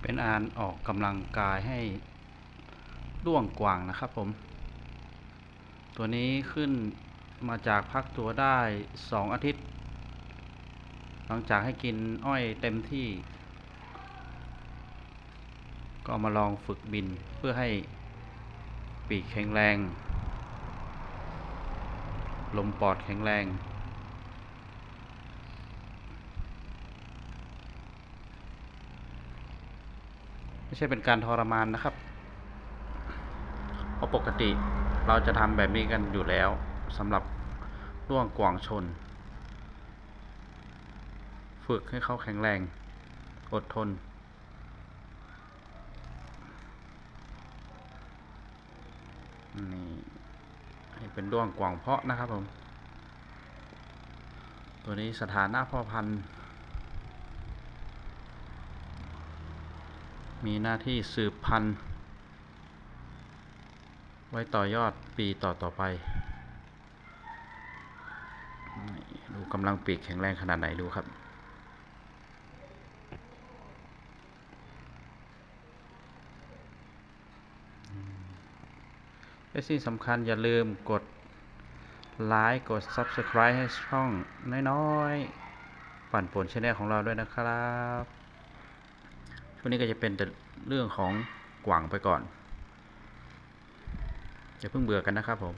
เป็นอานออกกำลังกายให้ด้วงกว่างนะครับผม ตัวนี้ขึ้นมาจากพักตัวได้สองอาทิตย์ หลังจากให้กินอ้อยเต็มที่ ก็มาลองฝึกบินเพื่อให้ปีกแข็งแรง ลมปอดแข็งแรง ไม่ใช่เป็นการทรมานนะครับ เพราะปกติเราจะทำแบบนี้กันอยู่แล้วสำหรับร่วงกวางชน ฝึกให้เขาแข็งแรง อดทน นี่ให้เป็นด้วงกว่างเพาะนะครับผม ตัวนี้สถานะพ่อพันธุ์ มีหน้าที่สืบพันธุ์ไว้ต่อยอดปีต่อต่อไป ดูกำลังปีกแข็งแรงขนาดไหนดูครับและสิ่งสำคัญอย่าลืมกดไลค์กด Subscribe ให้ช่องน้อยๆ ปั่นป่วนชแนลของเราด้วยนะครับ ช่วงนี้ก็จะเป็นแต่เรื่องของกว่างไปก่อนอย่าเพิ่งเบื่อกันนะครับผม